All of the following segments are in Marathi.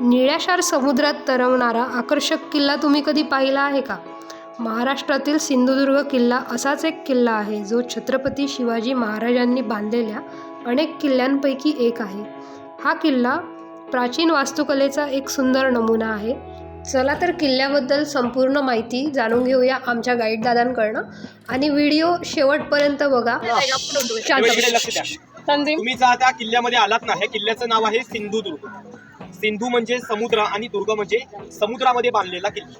निळ्याशार समुद्रात तरंगणारा आकर्षक किल्ला तुम्ही कधी पाहिला आहे का? महाराष्ट्रातील सिंधुदुर्ग किल्ला असाच एक किल्ला आहे जो छत्रपती शिवाजी महाराजांनी बांधलेल्या अनेक किल्ल्यांपैकी एक आहे. हा किल्ला प्राचीन वास्तुकलेचा एक सुंदर नमुना आहे. चला तर किल्ल्याबद्दल संपूर्ण माहिती जाणून घेऊया आमच्या गाईड दादांकडनं. आणि व्हिडिओ शेवटपर्यंत बघा. शांत तुम्ही जा त्या किल्ल्यामध्ये आलात ना ह्या किल्ल्याचं नाव आहे सिंधुदुर्ग. सिंधू म्हणजे समुद्र आणि दुर्ग म्हणजे समुद्रामध्ये बांधलेला किल्ला.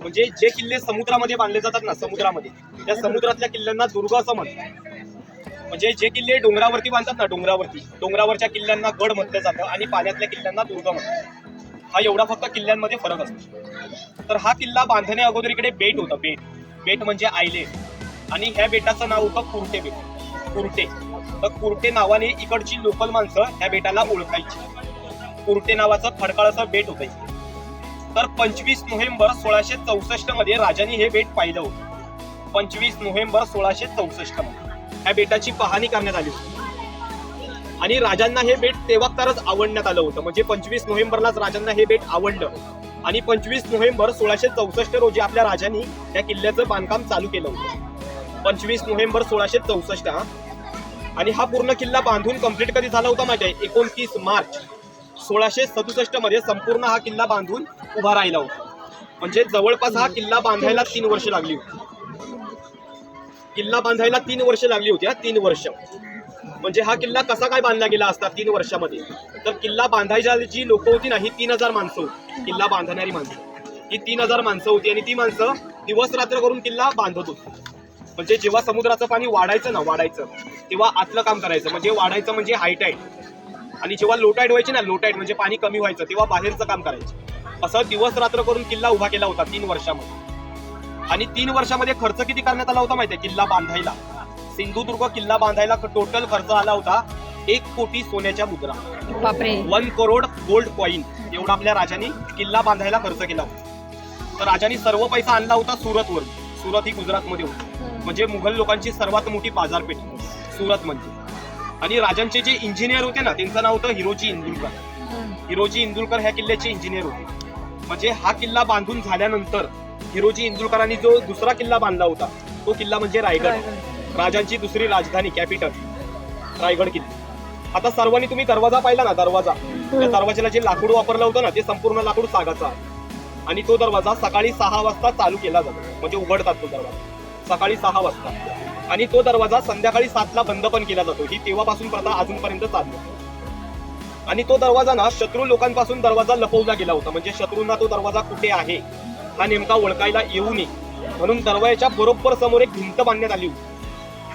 म्हणजे जे किल्ले समुद्रामध्ये बांधले जातात ना समुद्रामध्ये त्या समुद्रातल्या किल्ल्यांना दुर्ग असं म्हणतात. म्हणजे जे किल्ले डोंगरावरती बांधतात ना डोंगरावरती डोंगरावरच्या किल्ल्यांना गड म्हटलं जातं आणि पाण्यातल्या किल्ल्यांना दुर्ग म्हणतात हा एवढा फक्त किल्ल्यांमध्ये फरक असतो. तर हा किल्ला बांधण्या अगोदर इकडे बेट होतं बेट. बेट म्हणजे आयले. आणि ह्या बेटाचं नाव होतं कुर्टे बेट. कुर्टे. तर कुर्टे नावाने इकडची लोकल माणसं ह्या बेटाला ओळखायची. कुर्टे नावाचं खडकाळ असं बेट होतं. तर पंचवीस नोव्हेंबर सोळाशे चौसष्टमध्ये राजांनी हे बेट पाहिलं होतं. पंचवीस नोव्हेंबर सोळाशे चौसष्टमध्ये. ह्या बेटाची पाहणी करण्यात आली होती. आणि राजांना हे बेट तेव्हा तरच आवडण्यात आलं होतं. म्हणजे पंचवीस नोव्हेंबरलाच राजांना हे बेट आवडलं. आणि पंचवीस नोव्हेंबर सोळाशे चौसष्ट रोजी आपल्या राजांनी त्या किल्ल्याचं बांधकाम चालू केलं होतं. पंचवीस नोव्हेंबर सोळाशे चौसष्ट आणि हा पूर्ण किल्ला बांधून कंप्लीट कधी झाला होता माहिती आहे? एकोणतीस मार्च. सोळाशे सदुसष्टमध्ये संपूर्ण हा किल्ला बांधून उभा राहिला होता. म्हणजे जवळपास हा किल्ला बांधायला तीन वर्ष लागली होती. किल्ला बांधायला तीन वर्ष लागली होती हा तीन वर्ष. म्हणजे हा किल्ला कसा काय बांधला गेला असता तीन वर्षामध्ये? तर किल्ला बांधायच्या जी लोक होती ना ही तीन हजार माणसं होती. किल्ला बांधणारी माणसं. ही तीन हजार माणसं होती आणि ती माणसं दिवस रात्र करून किल्ला बांधत होती. म्हणजे जेव्हा समुद्राचं पाणी वाढायचं ना वाढायचं तेव्हा आतलं काम करायचं. म्हणजे वाढायचं म्हणजे हायटाईट आणि जेव्हा लोटाईट व्हायची ना लोटाईट म्हणजे पाणी कमी व्हायचं तेव्हा बाहेरचं काम करायचं. असं दिवस रात्र करून किल्ला उभा केला होता तीन वर्षामध्ये. आणि तीन वर्षामध्ये खर्च किती करण्यात आला होता माहितीये? किल्ला बांधायला. सिंधुदुर्ग किल्ला बांधायला टोटल खर्च आला होता एक कोटी सोन्याच्या मुद्रा. One crore gold coin. एवढा आपल्या राजांनी किल्ला बांधायला खर्च केला होता. तर राजांनी सर्व पैसा आणला होता सुरतवर सुरत ही गुजरातमध्ये होती. म्हणजे मुघल लोकांची सर्वात मोठी बाजारपेठ सुरत म्हणजे. आणि राजांचे जे इंजिनियर होते ना त्यांचं नाव होतं हिरोजी इंदुलकर. हिरोजी इंदुलकर ह्या किल्ल्याचे इंजिनियर होते. म्हणजे हा किल्ला बांधून झाल्यानंतर हिरोजी इंदुलकरांनी जो दुसरा किल्ला बांधला होता तो किल्ला म्हणजे रायगड. राजांची दुसरी राजधानी कॅपिटल रायगड किल्ला. आता सर्वांनी तुम्ही दरवाजा पाहिला ना दरवाजा. त्या दरवाजाला जे लाकूड वापरलं होतं ना ते संपूर्ण लाकूड सागाचं. आहे आणि तो दरवाजा सकाळी सहा वाजता चालू केला जातो. म्हणजे उघडतात तो दरवाजा. सकाळी सहा वाजता. आणि तो दरवाजा संध्याकाळी सातला बंद पण केला जातो. ही तेव्हापासून प्रथा अजूनपर्यंत चालू आहे. आणि तो दरवाजा ना शत्रू लोकांपासून दरवाजा लपवला गेला होता. म्हणजे शत्रूंना तो दरवाजा कुठे आहे? हा नेमका ओळखायला येऊ नये. म्हणून दरवाजाच्या बरोबर समोर एक भिंत बांधण्यात आली होती.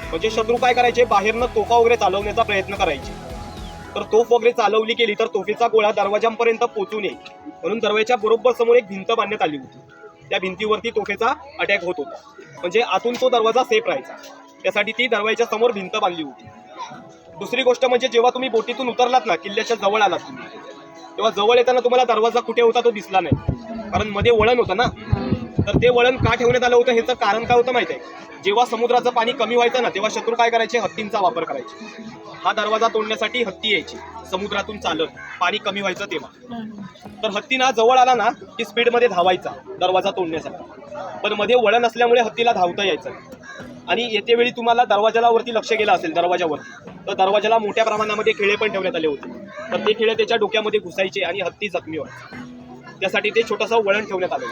म्हणजे शत्रू काय करायचे? बाहेरनं तोफा वगैरे चालवण्याचा प्रयत्न करायचे. तर तोफ वगैरे चालवली गेली तर तोफेचा गोळा दरवाजांपर्यंत पोहोचू नये. म्हणून दरवाजाच्या बरोबर समोर एक भिंत बांधण्यात आली होती. त्या भिंतीवरती तोफेचा अटॅक होत होता. म्हणजे आतून तो दरवाजा सेफ राहायचा. त्यासाठी ती दरवाजाच्या समोर भिंत बांधली होती. दुसरी गोष्ट म्हणजे जेव्हा तुम्ही बोटीतून उतरलात ना किल्ल्याच्या जवळ आलात तुम्ही तेव्हा जवळ येताना तुम्हाला दरवाजा कुठे होता तो दिसला नाही. कारण मध्ये वळण होतं ना. तर ते वळण का ठेवण्यात आलं होतं? ह्याचं कारण काय होतं माहिती आहे? जेव्हा समुद्राचं पाणी कमी व्हायचं ना तेव्हा शत्रू काय करायचे? हत्तींचा वापर करायचे. हा दरवाजा तोडण्यासाठी हत्ती यायची समुद्रातून चालत. पाणी कमी व्हायचं तेव्हा. तर हत्तीना जवळ आला ना की स्पीडमध्ये धावायचा दरवाजा तोडण्यासाठी. पण मध्ये वळण असल्यामुळे हत्तीला धावता यायचं आणि येते वेळी तुम्हाला दरवाजाला वरती लक्ष गेलं असेल दरवाजावरती. तर दरवाजाला मोठ्या प्रमाणामध्ये खिळे पण ठेवण्यात आले होते. तर ते खिळे त्याच्या डोक्यामध्ये घुसायचे आणि हत्ती जखमी व्हायचे. त्यासाठी ते छोटंसं वळण ठेवण्यात आलं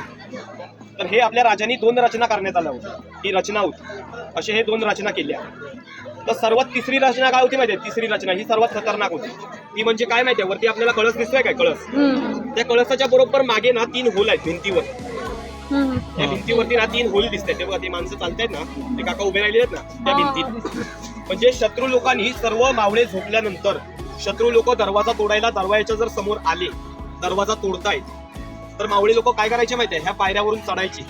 तर हे आपल्या राजांनी दोन रचना करण्यात आल्या होत्या. ही रचना होती. असे हे दोन रचना केल्या. तर सर्वात तिसरी रचना काय होती माहितीये तिसरी रचना ही सर्वात खतरनाक होती. ती म्हणजे काय माहितीये वरती आपल्याला कळस दिसतोय काय? कळस. त्या कळसाच्या बरोबर मागे ना तीन होल आहेत भिंतीवर. त्या भिंतीवरती ना तीन होल दिसतात ते बघा ते माणसं चालतायत ना. ते काका उभे राहिले आहेत ना त्या भिंतीत. म्हणजे शत्रू लोकांनी सर्व मावळे झोपल्यानंतर शत्रू लोक दरवाजा तोडायला दरवाजाच्या जर समोर आले दरवाजा तोडतायत तर मावळे लोक काय करायचे माहितीये? ह्या पायऱ्यावरून चढायचे.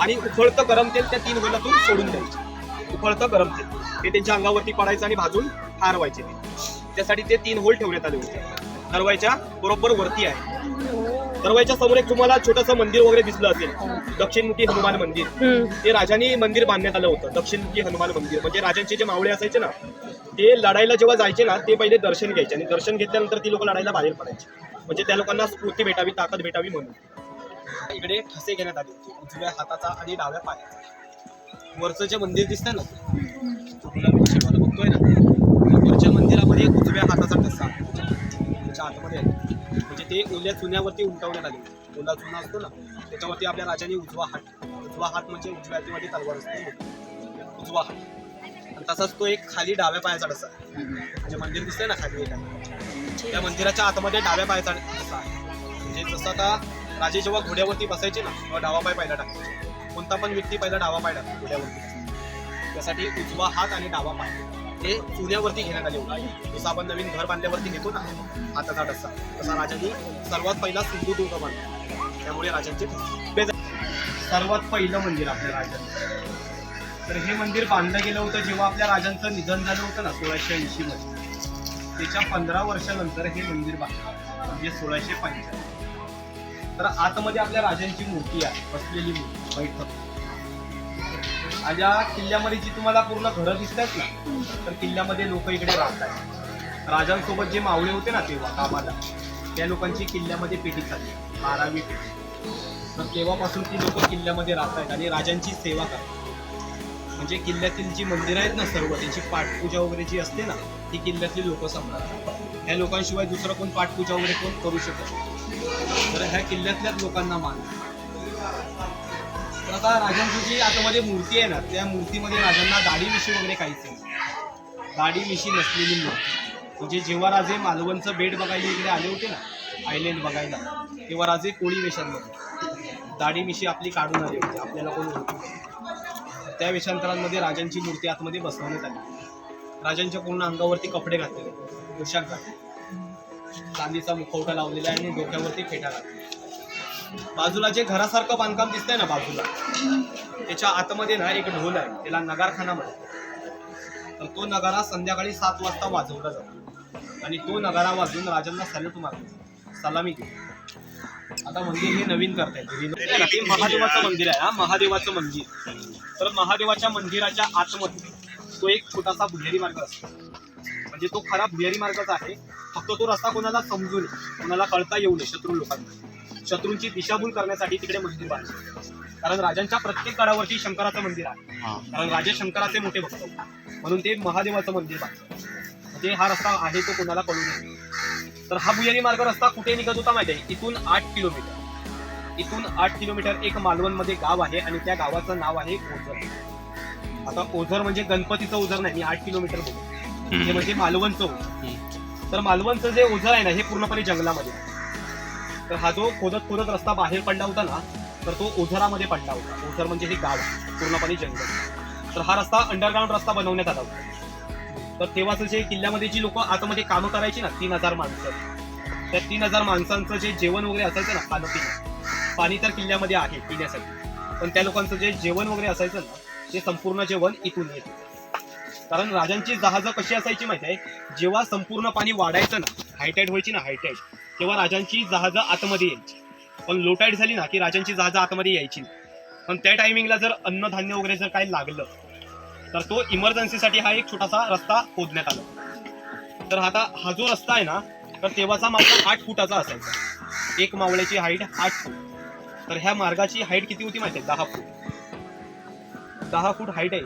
आणि उफळतं गरम तेल त्या तीन होलातून सोडून द्यायचे. उफळतं गरम तेल. ते त्यांच्या अंगावरती पडायचं आणि भाजून ठार व्हायचे ते. त्यासाठी ते तीन होल ठेवण्यात आले होते. दरवाजाच्या बरोबर वरती आहे. दरवाजाच्या समोर एक तुम्हाला छोटंसं मंदिर वगैरे दिसलं असेल. दक्षिणमुखी हनुमान मंदिर. ते राजांनी मंदिर बांधण्यात आलं होतं. दक्षिणमुखी हनुमान मंदिर. म्हणजे राजांचे जे मावळे असायचे ना ते लढायला जेव्हा जायचे ना ते पहिले दर्शन घ्यायचे. आणि दर्शन घेतल्यानंतर ती लोक लढायला बाहेर पडायचे. म्हणजे त्या लोकांना स्फूर्ती भेटावी ताकद भेटावी म्हणून. इकडे ठसे घेण्यात आले. उजव्या हाताचा आणि डाव्या पायाचा. वरचं जे मंदिर दिसतंय ना तुला बघतोय ना वरच्या मंदिरामध्ये उजव्या हाताचा ठसा. त्याच्या आतमध्ये आहे. म्हणजे ते ओल्या चुन्यावरती उमटवण्यात आले. ओला चुना असतो ना त्याच्यावरती आपल्या राजाने उजवा हात उजवा हात म्हणजे उजव्या हातीमध्ये तलवार असते. उजवा हात. आणि तसाच तो एक खाली डाव्या पायाचा आहे. म्हणजे मंदिर दिसतंय ना खाली एका. त्या मंदिराच्या आतमध्ये डाव्या पायाचा ठसा आहे. म्हणजे जसं आता राजे जेव्हा घोड्यावरती बसायचे ना तेव्हा डावा पाय पहिला टाकायचे. कोणता पण व्यक्ती पहिला डावा पाय टाकतो घोड्यावरती. त्यासाठी उजवा हात आणि डावा पाय. हे चुन्यावरती घेण्यात आले होते. जसं आपण नवीन घर बांधल्यावरती घेतो ना हाताचा ठसा तसा राजांनी सर्वात पहिला सिंधुदुर्ग बांधला. त्यामुळे राजांचे. सर्वात पहिलं मंदिर आपल्या राजांचं तर हे मंदिर बांधलं गेलं होतं जेव्हा आपल्या राजांचं निधन झालं होतं ना सोळाशे ऐंशी मध्ये. त्याच्या पंधरा वर्षानंतर हे मंदिर बांधलं म्हणजे सोळाशे पंच्याण्णव. तर आतमध्ये आपल्या राजांची मूर्ती आहे बसलेली मूर्ती बैठक. आज या किल्ल्यामध्ये जी तुम्हाला पूर्ण घरं दिसतात ना तर किल्ल्यामध्ये लोक इकडे राहतात. राजांसोबत जे मावळे होते ना तेव्हा कामाला त्या लोकांची किल्ल्यामध्ये पेटी चालली बारावी पेटी. तर तेव्हापासून ती लोक किल्ल्यामध्ये राहतात आणि राजांची सेवा करतात. म्हणजे किल्ल्यातील जी मंदिरं आहेत ना सर्व त्यांची पाठपूजा वगैरे जी असते ना ती किल्ल्यातली लोक सांभाळतात. ह्या लोकांशिवाय दुसरं कोण पाठपूजा वगैरे कोण करू शकत तर ह्या किल्ल्यातल्याच लोकांना मान तर आता राजांची जी आतमध्ये मूर्ती आहे ना त्या मूर्तीमध्ये राजांना दाढी मिशी वगैरे काहीच नाही. दाढी मिशी नसलेली मूर्ती. म्हणजे जेव्हा राजे मालवणचं बेट बघायला इकडे आले होते ना आयलंड बघायला तेव्हा राजे कोळी वेशांमध्ये. दाढी मिशी आपली काढून आली होती आपल्याला कोण ओळखत नाही. त्या वेशांतरांमध्ये राजांची मूर्ती आतमध्ये बसवण्यात आली. राजांच्या पूर्ण अंगावरती कपडे घातलेले पोशाख घातले चांदीचा मुखवटा लावलेला आहे आणि डोक्यावरती फेटा घातलेला बाजूला जे घरासारखं बांधकाम दिसतंय ना बाजूला त्याच्या आतमध्ये ना एक ढोल आहे. त्याला नगारखाना म्हणतात. तर तो नगारा संध्याकाळी सात वाजता वाजवला जातो. आणि तो नगारा वाजून राजांना सॅल्यूट मारतो. सलामी देतो आता मंदिर हे नवीन करतायत. महादेवाचं मंदिर आहे हा महादेवाचं मंदिर. तर महादेवाच्या मंदिराच्या आतमध्ये तो एक छोटासा भुयारी मार्ग असतो. म्हणजे तो खरा भुयारी मार्गच आहे. फक्त तो रस्ता कोणाला समजू नये कोणाला कळता येऊ नये शत्रू लोकांना. शत्रूंची दिशाभूल करण्यासाठी तिकडे मंदिर बांधलं कारण राजांच्या प्रत्येक गडावरती शंकराचं मंदिर आहे. कारण राजे शंकराचे मोठे भक्त. म्हणून ते महादेवाचं मंदिर बांधलं म्हणजे हा रस्ता आहे तो कोणाला कळू नये. तर हा भुयारी मार्ग रस्ता कुठे निघत होता माहिती आहे? इथून आठ किलोमीटर. इथून आठ किलोमीटर एक मालवणमध्ये गाव आहे आणि त्या गावाचं नाव आहे ओझर. आता ओझर म्हणजे गणपतीचं ओझर नाही मी आठ किलोमीटर बोलतो. हे म्हणजे मालवणचं ओझर. तर मालवणचं जे ओझर आहे ना हे पूर्णपणे जंगलामध्ये. तर हा जो खोदत खोदत रस्ता बाहेर पडला होता ना तर तो ओझरामध्ये पडला होता. ओझर म्हणजे हे गाव पूर्णपणे जंगल. तर हा रस्ता अंडरग्राऊंड रस्ता बनवण्यात आला होता. तर तेव्हाचं जे किल्ल्यामध्ये जी लोक आतमध्ये कामं करायची ना तीन हजार माणसं. त्या तीन हजार माणसांचं जे जेवण वगैरे असायचं ना खाणं पिणं पाणी तर किल्ल्यामध्ये आहे पिण्यासाठी. पण त्या लोकांचं जे जेवण वगैरे असायचं ना ते संपूर्ण जेवण इथून येत कारण राजांची जहाजं कशी असायची माहिती आहे? जेव्हा संपूर्ण पाणी वाढायचं ना हायटाईड व्हायची ना हायटाईड तेव्हा राजांची जहाजं आतमध्ये यायची. पण लोटाईट झाली ना की राजांची जहाजं आतमध्ये यायची पण त्या टायमिंगला जर अन्नधान्य वगैरे जर काही लागलं तर तो इमर्जन्सीसाठी हा एक छोटासा रस्ता खोदण्यात आला. तर आता हा जो रस्ता आहे ना तर तेव्हाचा मावळा आठ फुटाचा असायचा. एक मावळ्याची हाईट आठ फूट. तर ह्या मार्गाची हाईट किती होती माहिती आहे? दहा फूट. दहा फूट हाईट आहे.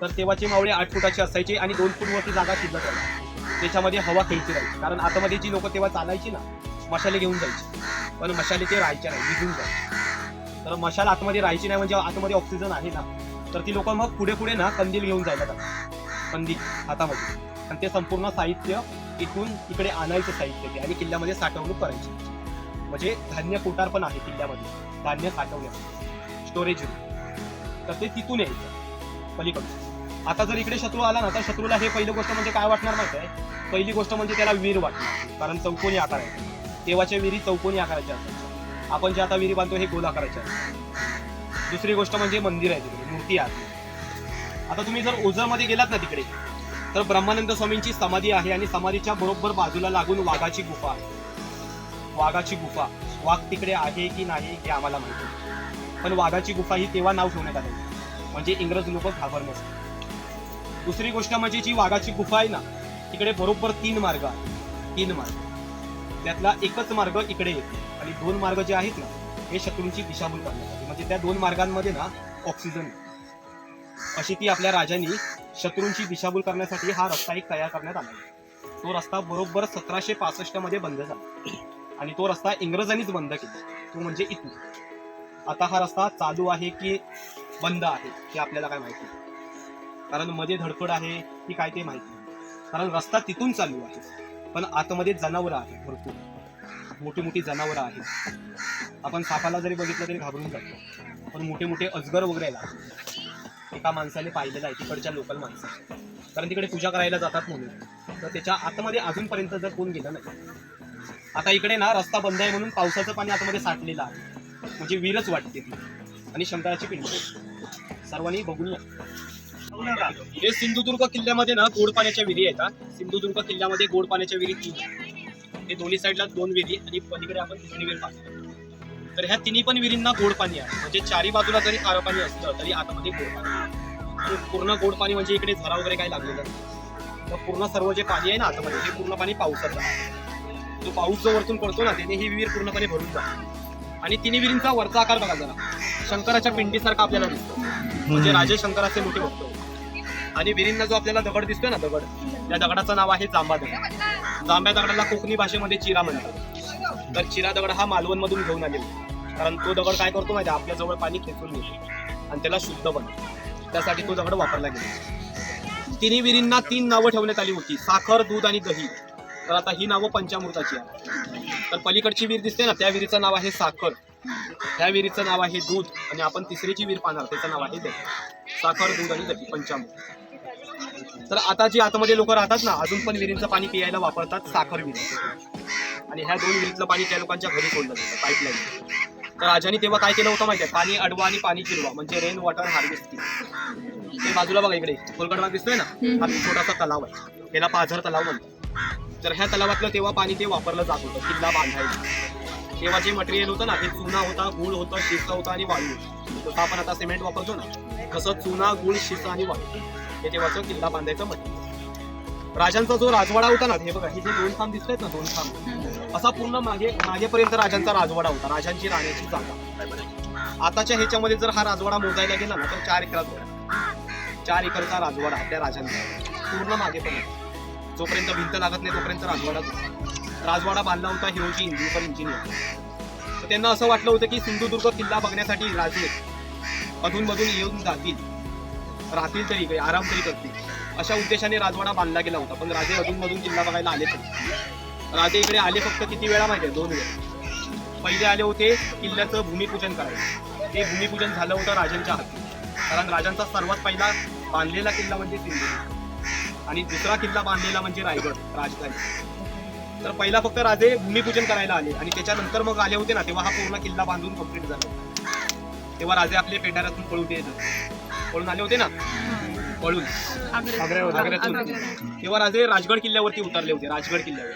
तर तेव्हाचे मावळे आठ फुटाचे असायचे आणि दोन फूटवरती जागा शिल्लक राहायची त्याच्यामध्ये हवा खेळती राहायची. कारण आतमध्ये जी लोक तेव्हा चालायची ना मशाले घेऊन जायची. पण मशाले ते राहायचे नाही विझून जायचे. तर मशाल आतमध्ये राहायची नाही म्हणजे आतमध्ये ऑक्सिजन आहे ना. तर ती लोक मग पुढे पुढे ना कंदील घेऊन जायला कंदील हातामध्ये. आणि ते संपूर्ण साहित्य इथून इकडे आणायचं साहित्य ते आणि किल्ल्यामध्ये साठवणूक करायची. म्हणजे धान्य कोटार पण आहे किल्ल्यामध्ये. धान्य साठवण्यासाठी. स्टोरेज तर ते तिथून यायचं. पलीकडून आता जर इकडे शत्रू आला ना तर शत्रूला हे पहिली गोष्ट म्हणजे काय वाटणार माहिती आहे? पहिली गोष्ट म्हणजे त्याला वीर वाटणार. कारण चौकोनी आकार आहे. तेव्हाच्या विहिरी चौकोनी आकाराच्या असतात आपण जे आता विहिरी बांधतो हे गोल आकाराच्या असतात दुसरी गोष्ट म्हणजे मंदिर आहे तिकडे मूर्ती आहे. आता तुम्ही जर ओझरमध्ये गेलात ना तिकडे तर ब्रह्मानंद स्वामींची समाधी आहे आणि समाधीच्या बरोबर बाजूला लागून वाघाची गुफा आहे. वाघाची गुफा. वाघ तिकडे आहे की नाही हे आम्हाला माहिती पण वाघाची गुफा ही तेव्हा नाव ठेवण्यात आलं. म्हणजे इंग्रज लोक घाबरण्यासाठी दुसरी गोष्ट म्हणजे जी वाघाची गुफा आहे ना तिकडे बरोबर तीन मार्ग आहेत. तीन मार्ग. त्यातला एकच मार्ग इकडे येतो. आणि दोन मार्ग जे आहेत ना हे शत्रूंची दिशाभूल करण्यासाठी. म्हणजे त्या दोन मार्गांमध्ये ना ऑक्सिजन अशी ती आपल्या राजांनी शत्रूंची दिशाभूल करण्यासाठी हा रस्ता एक तयार करण्यात आला. आहे. तो रस्ता बरोबर सतराशे पासष्टमध्ये बंद झाला. आणि तो रस्ता इंग्रजांनीच बंद केला. तो म्हणजे इथून. आता हा रस्ता चालू आहे की बंद आहे हे आपल्याला काय माहिती कारण मध्ये धडपड आहे की काय ते माहिती नाही. कारण रस्ता तिथून चालू आहे. पण आतमध्ये जनावरं आहेत भरपूर. मोठी मोठी जनावरं आहेत. आपण सापाला जरी बघितलं तरी घाबरून जातो. पण मोठे मोठे अजगर वगैरे एका माणसाने पाहिलेलं आहे तिकडच्या लोकल माणसं कारण तिकडे पूजा करायला जातात म्हणून. तर त्याच्या आतमध्ये अजूनपर्यंत जर कोण गेलं नाही. आता इकडे ना रस्ता बंद आहे म्हणून पावसाचं पाणी आतमध्ये साठलेलं आहे. म्हणजे विरच वाटते ती. आणि शंकराची पिंड. सर्वांनी बघून या. हे सिंधुदुर्ग किल्ल्यामध्ये ना गोड पाण्याच्या विहिरी येतात सिंधुदुर्ग किल्ल्यामध्ये गोड पाण्याच्या विहिरी तीन हे दोन्ही साईडला दोन विहिरी आणि पलीकडे आपण तिसरी विहीर पाहतो. तर ह्या तिन्ही पण विहिरींना गोड पाणी आहे. म्हणजे चारी बाजूला जरी खारं पाणी असलं तरी आतमध्ये गोड पाणी आहे. पूर्ण गोड पाणी म्हणजे इकडे झरा वगैरे काही लागलेलं नाही. तर पूर्ण सर्व जे पाणी आहे ना आतमध्ये ते पूर्ण पाणी पावसाचं आहे. जो पाऊस जो वरतून पडतो ना त्याने ही विहीर पूर्णपणे भरून जातो. आणि तिन्ही विहिरींचा वरचा आकार बघा जरा. शंकराच्या पिंडीसारखा आपल्याला दिसतो. म्हणजे राजे शंकराचे मोठे भक्त आणि विहिरींना जो आपल्याला दगड दिसतोय ना दगड त्या दगडाचं नाव आहे जांबा दगड जांभ्या दगडाला कोकणी भाषेमध्ये चिरा म्हणतात. तर चिरा दगड हा मालवण मधून घेऊन आलेला कारण तो दगड काय करतो माहिती आपल्या जवळ पाणी खेचून घेतो. आणि त्याला शुद्ध बनतो त्यासाठी तो दगड वापरला गेला. तिन्ही विहिरींना तीन नावं ठेवण्यात आली होती. साखर दूध आणि दही. तर आता ही नावं पंचामृताची आहे तर पलीकडची विहीर दिसते ना त्या विहिरीचं नाव आहे साखर. त्या विहिरीचं नाव आहे दूध. आणि आपण तिसरीची विहीर पाहणार. त्याचं नाव आहे दही. साखर दूध आणि दही पंचामृत. तर आता जी आतमध्ये लोक राहतात ना अजून पण विहिरींचं पाणी पियायला वापरतात साखर विहीर. आणि ह्या दोन विहिरीतलं पाणी त्या लोकांच्या घरी सोडलं जातं पाईपलाईन तर राजाने तेव्हा काय केलं होतं माहिती आहे पाणी अडवा आणि पाणी जिरवा म्हणजे रेन वॉटर हार्वेस्टिंग ते बाजूला बघा इकडे. खोलगडवा दिसतोय ना? हा छोटासा तलाव आहे. त्याला पाझर तलाव म्हणतात. तर ह्या तलावातलं तेव्हा पाणी ते वापरलं जात होतं किल्ला बांधायला. तेव्हा जे मटेरियल होतं ना ते चुना होता गुळ होतं शिसा होता आणि वाळू होती. आपण आता सिमेंट वापरतो ना तसं चुना गुळ शिसा आणि वाळू. हे तेव्हाचं किल्ला बांधायचं म्हटलं राजांचा जो राजवाडा होता ना हे बघा हे जे दोन खांब दिसत ना दोन खांब असा पूर्ण मागे मागेपर्यंत राजांचा राजवाडा होता राजांची राहण्याची जागा. आताच्या ह्याच्यामध्ये जर हा राजवाडा मोजायला गेला ना तर चार एकरात होता. चार एकरचा राजवाडा आपल्या राजांचा पूर्ण मागेपर्यंत. जोपर्यंत भिंत लागत नाही तोपर्यंत राजवाडाच होता. राजवाडा बांधला होता हिरोजी इंजिनियर इंजिनियर तर त्यांना असं वाटलं होतं की सिंधुदुर्ग किल्ला बघण्यासाठी राजे अधूनमधून येऊन जातील. राहतील तरी काही आराम तरी करतील. अशा उद्देशाने राजवाडा बांधला गेला होता पण राजे अधूनमधून किल्ला बघायला आले तरी राजे इकडे आले फक्त किती वेळा माहिती आहे? दोन वेळा. पहिले आले होते किल्ल्याचं भूमिपूजन करायचं ते भूमिपूजन झालं होतं राजांच्या हाती. कारण राजांचा सर्वात पहिला बांधलेला किल्ला म्हणजे सिंधुदुर्ग. आणि दुसरा किल्ला बांधलेला म्हणजे रायगड राजधानी. तर पहिला फक्त राजे भूमिपूजन करायला आले आणि त्याच्यानंतर मग आले होते ना तेव्हा हा पूर्ण किल्ला बांधून कंप्लीट झाला. तेव्हा राजे आपले पेटाऱ्यातून पळून येत होते. पळून आले होते ना? पळून. आग्र्यातून. तेव्हा राजे राजगड किल्ल्यावरती उतरले होते राजगड किल्ल्यावर.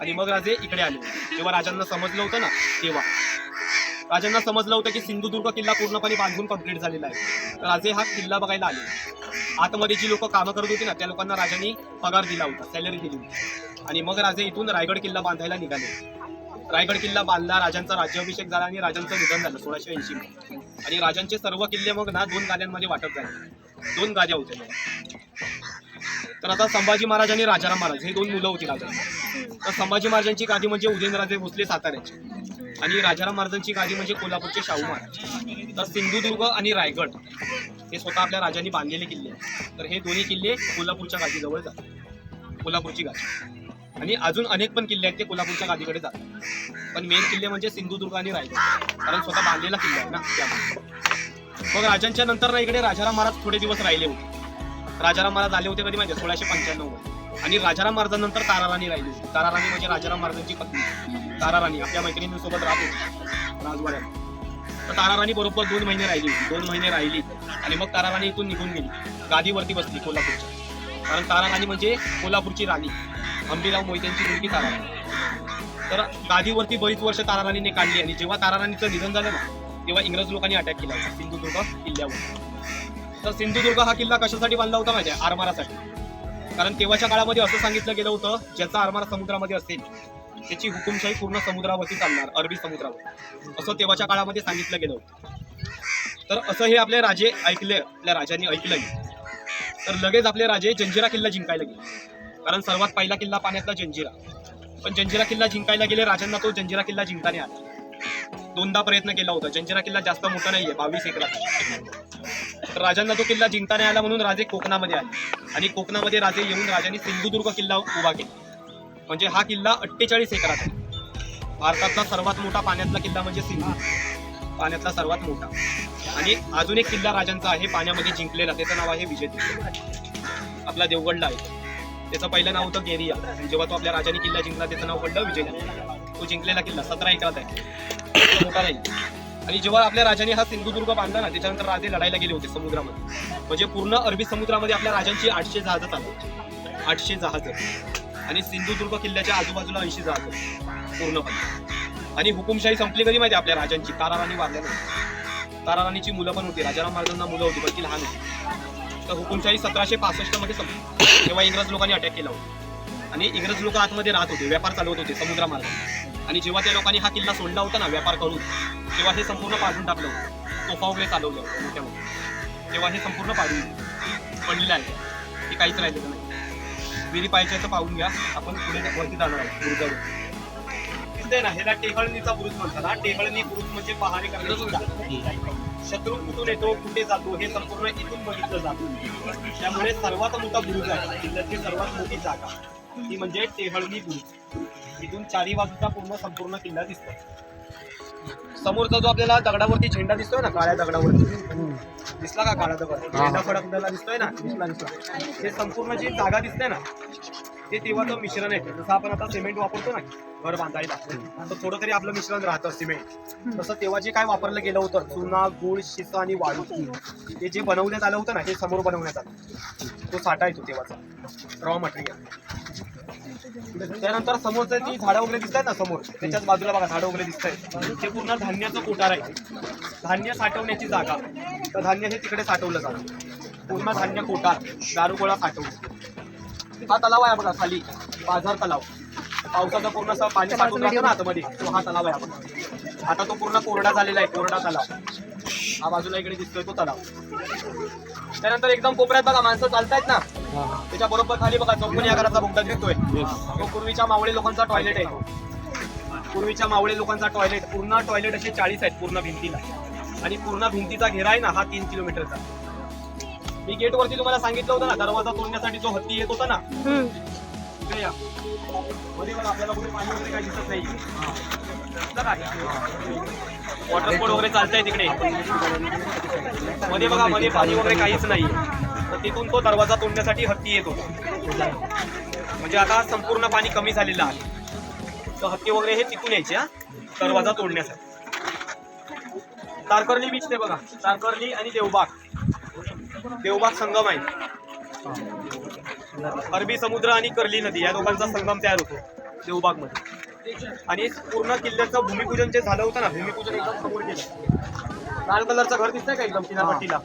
आणि मग राजे इकडे आले होते. जेव्हा राजांना समजलं होतं ना तेव्हा. राजांना समजलं होतं की सिंधुदुर्ग किल्ला पूर्णपणे बांधून कंप्लीट झालेला आहे. राजे हा किल्ला बघायला आले. आतमध्ये जी लोक कामं करत होती ना त्या लोकांना राजांनी पगार दिला होता सॅलरी दिली होती. आणि मग राजे इथून रायगड किल्ला बांधायला निघाले. रायगड किल्ला बांधला राजांचा राज्याभिषेक झाला आणि राजांचं निधन झालं सोळाशे ऐंशी आणि राजांचे सर्व किल्ले मग ना दोन गाद्यांमध्ये वाटप झाले. दोन गाद्या होत्या तर आता संभाजी महाराज आणि राजाराम महाराज हे दोन मुलं होती राजा तर संभाजी महाराजांची गादी म्हणजे उदयनराजे भोसले साताऱ्याची. आणि राजाराम महाराजांची गादी म्हणजे कोल्हापूरचे शाहू महाराज. तर सिंधुदुर्ग आणि रायगड हे स्वतः आपल्या राजांनी बांधलेले किल्ले. आहेत. तर हे दोन्ही किल्ले कोल्हापूरच्या गादीजवळ जातात. कोल्हापूरची गादी. आणि अजून अनेक पण किल्ले आहेत ते कोल्हापूरच्या गादीकडे जातात. पण मेन किल्ले म्हणजे सिंधुदुर्ग आणि रायगड. कारण स्वतः बांधलेला किल्ला आहे ना त्यामुळे मग राजांच्या नंतर ना इकडे राजाराम महाराज थोडे दिवस राहिले होते. राजाराम महाराज आले होते कधी माहिती सोळाशे पंच्याण्णवमध्ये. आणि राजाराम महाराजांनंतर ताराराणी राहिली होती. ताराराणी म्हणजे राजाराम महाराजांची पत्नी. ताराराणी आपल्या मैत्रिणींसोबत राहत होती. राजवाड्यात. तर ताराराणी बरोबर दोन महिने राहिली होती. दोन महिने राहिली. आणि मग ताराराणी इथून निघून गेली. गादीवरती बसली कोल्हापूरच्या. कारण ताराराणी म्हणजे कोल्हापूरची राणी. अंबिराव मोहित्यांची मुलगी ताराराणी. तर गादीवरती बरीच वर्ष ताराराणीने काढली आणि जेव्हा ताराराणीचं निधन झालं ना तेव्हा इंग्रज लोकांनी अटॅक केला होता सिंधुदुर्ग किल्ल्यावर. तर सिंधुदुर्ग हा किल्ला कशासाठी बांधला होता माझ्या आरमारासाठी. कारण तेव्हाच्या काळामध्ये असं सांगितलं गेलं होतं ज्याचा आरमार समुद्रामध्ये असेल त्याची हुकुमशाही पूर्ण समुद्रावरती चालणार अरबी समुद्रावर. असं तेव्हाच्या काळामध्ये सांगितलं गेलं होतं. तर असं हे आपले राजे ऐकले आपल्या राजांनी ऐकलं तर लगेच आपले राजे जंजिरा किल्ला जिंकायला गेले. कारण सर्वात पहिला किल्ला पाण्यातला जंजिरा. पण जंजिरा किल्ला जिंकायला गेले राजांना तो जंजिरा किल्ला जिंकताना आला. दोनदा प्रयत्न केला होता. जंजिरा किल्ला जास्त मोठा नाहीये बावीस एकरात. राजांना तो किल्ला जिंकताना आला म्हणून राजे कोकणामध्ये आले. आणि कोकणामध्ये राजे येऊन राजांनी सिंधुदुर्ग किल्ला उभा केला. म्हणजे हा किल्ला अठ्ठेचाळीस एकरात आहे. भारतातला सर्वात मोठा पाण्यातला किल्ला म्हणजे सिंधू. पाण्यातला सर्वात मोठा. आणि अजून एक किल्ला राजांचा आहे पाण्यामध्ये जिंकलेला. त्याचं नाव आहे विजय आपला देवगडला आहे. त्याचं पहिलं नाव होतं गेरिया. जेव्हा तो आपल्या राजाने किल्ला जिंकला त्याचं नाव पडलं विजय. तो जिंकलेला किल्ला सतरा एकरात आहे. तो मोठा नाही आणि जेव्हा आपल्या राजाने हा सिंधुदुर्ग बांधला ना त्याच्यानंतर राजे लढायला गेले होते समुद्रामध्ये. म्हणजे पूर्ण अरबी समुद्रामध्ये आपल्या राजांची आठशे जहाजं चालवली आठशे जहाजं. आणि सिंधुदुर्ग किल्ल्याच्या आजूबाजूला ऐंशी जहाजं. पूर्णपणे. आणि हुकुमशाही संपली कधी माहिती आपल्या राजांची? ताराराणी वारल्या ताराराणीची मुलं पण होती. राजाराम महाराजांना मुलं होती पण ती लहान होती. तर हुकुमशाही सतराशे पासष्टमध्ये संपली तेव्हा इंग्रज लोकांनी अटॅक केला होता. आणि इंग्रज लोक आतमध्ये राहत होते व्यापार चालवत होते समुद्रामार्गे आणि जेव्हा त्या लोकांनी हा किल्ला सोडला होता ना व्यापार करून तेव्हा हे संपूर्ण पाडून टाकलं होतं. तोफा वगैरे चालवलं होतं मोठ्यामध्ये. तेव्हा हे संपूर्ण पाडून पडलेलं आहे. हे काहीच राहिलेलं नाही. विरी पाहिजे तर पाहून घ्या आपण पुढे वरती जाणार आहोत बुरुजावर ना ह्याला टेहळणीचा बुरुज म्हणतात. हा टेहळणी बुरुज म्हणजे पहारे करण्याची शत्रू कुठून येतो कुठे जातो हे संपूर्ण इथून बघितलं जातं. त्यामुळे सर्वात मोठा बुरुज आहे किल्ल्याची सर्वात मोठी जागा. ती म्हणजे टेहळणी बुरुज. इथून चारी बाजूचा पूर्ण संपूर्ण किल्ला दिसतो. समोरचा जो आपल्याला दगडावरती झेंडा दिसतोय ना काळ्या दगडावरती. दिसला का काळा दगड? झेंडा फडक आपल्याला दिसतोय ना? दिसला दिसला. हे संपूर्ण जी जागा दिसते ना ते तेव्हाचं मिश्रण आहे. जसं आपण आता सिमेंट वापरतो ना घर बांधायला तर थोडं तरी आपलं मिश्रण राहतं सिमेंट. तसं तेव्हा जे काय वापरलं गेलं होतं चुना गुळ शिस आणि वाळू ते जे बनवण्यात आलं होतं ना हे समोर बनवण्यात आलं. तो साठा येतो तेव्हाचा. रॉ मटेरियल त्यानंतर समोरचं ती झाडं वगैरे दिसत ना समोर त्याच्याच बाजूला बघा झाडं वगैरे दिसत आहेत ते पूर्ण धान्याचं कोठार आहे. धान्य साठवण्याची जागा. तर धान्य हे तिकडे साठवलं जातं. पूर्ण धान्य कोठार दारुगोळा साठवलं हा तलाव आहे बघा खाली. बाजार तलाव. पावसाचं पूर्ण असं पाणी साठून राहतं ना आतमध्ये. तो हा तलाव आहे बघा आता तो पूर्ण कोरडा झालेला आहे कोरडा तलाव. हा बाजूला इकडे दिसतोय तो तलाव. त्यानंतर एकदम कोपऱ्यात बघा माणसं चालतायत ना. त्याच्या बरोबर खाली बघा चौकोनी आकाराचा बोगदा दिसतोय. तो पूर्वीच्या मावळे लोकांचा टॉयलेट आहे. पूर्वीच्या मावळे लोकांचा टॉयलेट पूर्ण टॉयलेट असे चाळीस आहेत पूर्ण भिंतीला. आणि पूर्ण भिंतीचा घेरा आहे ना हा तीन किलोमीटरचा. मी गेट वरती तुम्हाला सांगितलं होतं ना दरवाजा तोडण्यासाठी जो हत्ती येत होता ना. इकडे या. मध्ये बघा आपल्याला कुठे पाणी वगैरे काही दिसत नाही. वॉटर स्पोर्ट वगैरे चालतंय तिकडे. मध्ये बघा मध्ये पाणी वगैरे काहीच नाही. तर तिथून तो दरवाजा तोडण्यासाठी हत्ती येत. होता म्हणजे आता संपूर्ण पाणी कमी झालेलं आहे. तर हत्ती वगैरे हे तिथून यायचे हा. दरवाजा तोडण्यासाठी. तारकर्ली बीच ते बघा. तारकर्ली आणि देवबाग. देवबाग संगम आहे. अरबी समुद्र आणि कर्ली नदी या दोघांचा संगम तयार होतो देवबागमध्ये आणि पूर्ण किल्ल्याचं भूमिपूजन जे झालं होतं ना भूमिपूजन एकदम समोर केलं लाल कलरचं घर दिसतंय का एकदम किनारपट्टीला?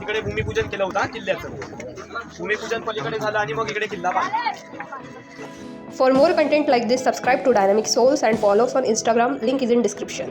तिकडे भूमिपूजन केलं होतं किल्ल्याचं. भूमिपूजन पलीकडे झालं आणि मग इकडे किल्ला बांधला. For more content like this, subscribe to Dynamic Souls and follow us on Instagram. Link is in description.